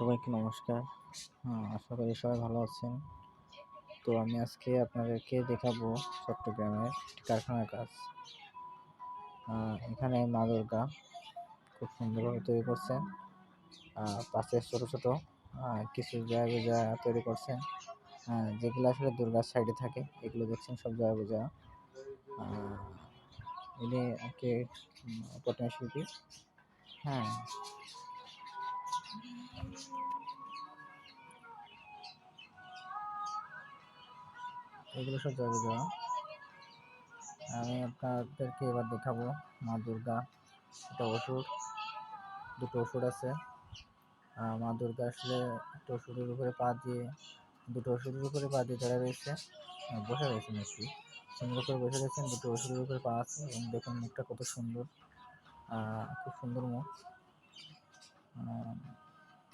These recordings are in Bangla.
সবাইকে নমস্কার। হ্যাঁ আশা করি সবাই ভালো আছেন। তো আমি আজকে আপনাদেরকে দেখাবো চট্টগ্রামের একটি কারখানার কাজ। এখানে মা দুর্গা খুব সুন্দরভাবে তৈরি করছেন। পাশে ছোটো ছোটো কিছু জায়গা যা তৈরি করছেন। যেগুলো আসলে দুর্গার সাইডে থাকে, এগুলো দেখছেন সব জায়গা বোঝা। আর কি প্রতিমা শিল্পী। হ্যাঁ এগুলো সব জায়গা যাওয়া আমি আপনাদেরকে এবার দেখাবো মা দুর্গা। এটা ওষুধ, দুটো ওষুধ আছে। মা দুর্গা আসলে একটা ওষুধের উপরে পা দিয়ে, দুটো ওষুধের উপরে পা দিয়ে দাঁড়া রয়েছে। বসে রয়েছেন আর সুন্দর করে বসে রয়েছেন, দুটো ওষুধের উপরে পা আছে। এবং দেখুন মুখটা কত সুন্দর। খুব সুন্দর মুখ।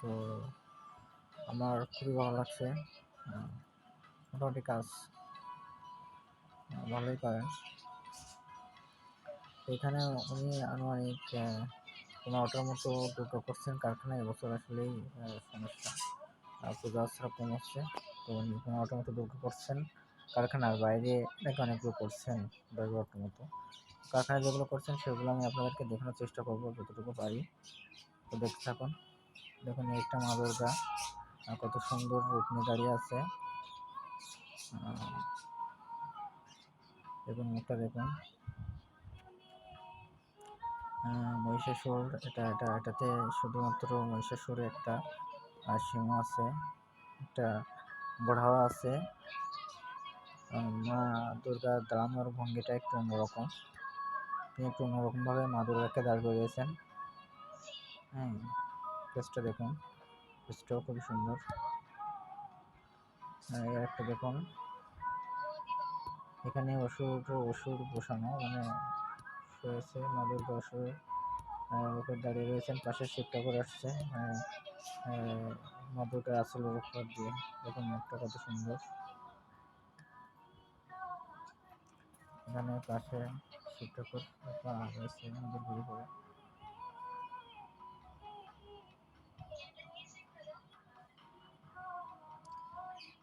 তো আমার খুবই ভালো লাগছে। মোটামুটি কাজ ভালোই করেন। এখানে উনি আনুমানিক পনেরোটার মতো দুটো করছেন কারখানায় এবছর আসলেই সমস্যা। পূজা আশ্রা কম হচ্ছে, তো উনি পনেরোটার মতো দুটো করছেন কারখানার বাইরে নাকি অনেকগুলো করছেন দশ মতো। কারখানায় যেগুলো করছেন সেগুলো আমি আপনাদেরকে দেখানোর চেষ্টা করব, যতটুকু পারি। তো দেখতে থাকুন। দেখুন একটা মা দুর্গা। কত সুন্দর রূপ নিয়ে দাঁড়িয়ে আছে। দেখুন মুখটা দেখুন। মহিষাসুর, এটা এটা, এটাতে শুধুমাত্র মহিষাসুরের একটা সিংহ আছে। একটা বড়াও আছে। মা দুর্গা দাঁড়ানোর ভঙ্গিটা একটু অন্যরকম। তিনি একটু অন্যরকমভাবে মা দুর্গাকে দাঁড় করিয়েছেন। হ্যাঁ ফেসটা দেখুন। ফেসটাও খুবই সুন্দর। এর একটা দেখুন। এখানে অসুর অসুর বসানো মানে রয়েছে মাদুর অসুর উপর দাঁড়িয়ে রয়েছেন পাশে শিব ঠাকুর আসছে আহ, আহ, মা দুর্গা আসলের উপর দিয়ে। দেখুন মুখটা কত সুন্দর। এখানে পাশে শিব ঠাকুর পা রয়েছে আমাদের ঘুরে ঘুরে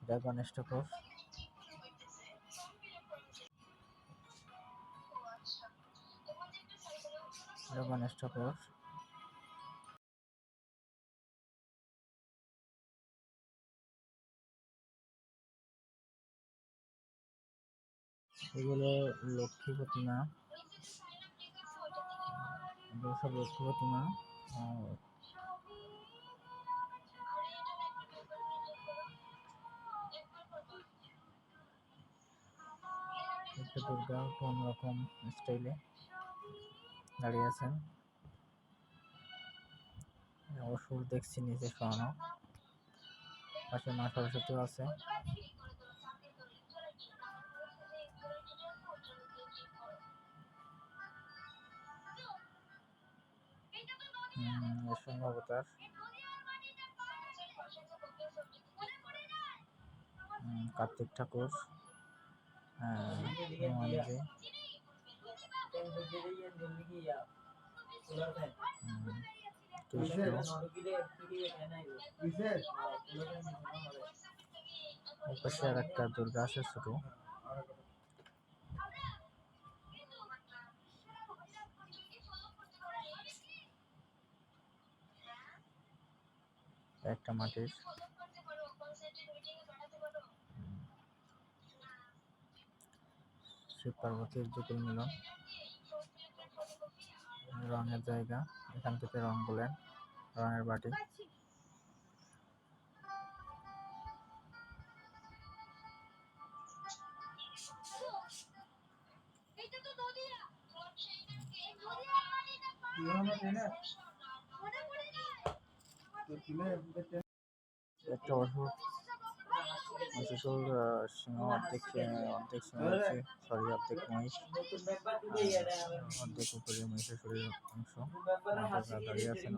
এটা গণেশ এগুলো লক্ষ্মী প্রতিমা। লক্ষ্মী প্রতিমা। দুর্গা একটু অন্যরকম স্টাইলে দাঁড়িয়ে আছেন? অসুর দেখছি নিচে শোয়ানো পাশে মা সরস্বতীও আছে। কার্তিক ঠাকুর। পাশে আর একটা দুর্গা আছে ছোট একটা মাটির শিব পার্বতীর যুগল মিলন। রঙের জায়গা এখান থেকে রং বলেন রঙের বাটি। একটা ওষুধ আহ, সিংহ অর্ধেক অর্ধেক সিংহ হচ্ছে সরি অর্ধেক মহিষ। অর্ধেক উপরে মহিষাসুরের অংশ। দাঁড়িয়ে আছেন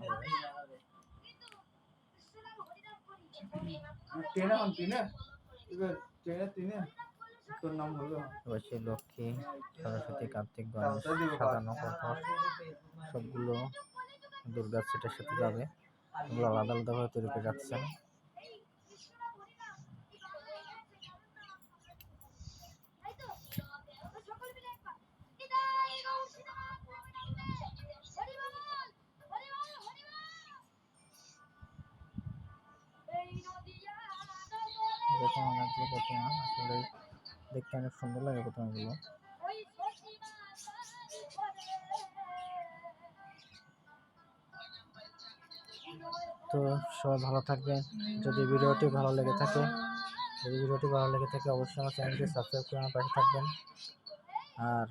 লক্ষ্মী সরস্বতী কার্তিক গণেশ সাজানো পরপর সবগুলো দুর্গা সেটের সাথে যাবে। এগুলো আলাদা আলাদাভাবে তৈরি করে রাখছেন। প্রতিমা আসলে দেখতে অনেক সুন্দর লাগে প্রতিমাগুলো তো সবাই ভালো থাকবেন। যদি ভিডিওটি ভালো লেগে থাকে, যদি ভিডিওটি ভালো লেগে থাকে, অবশ্যই আমার চ্যানেলটি সাবস্ক্রাইব করে আমার পাশে থাকবেন। আর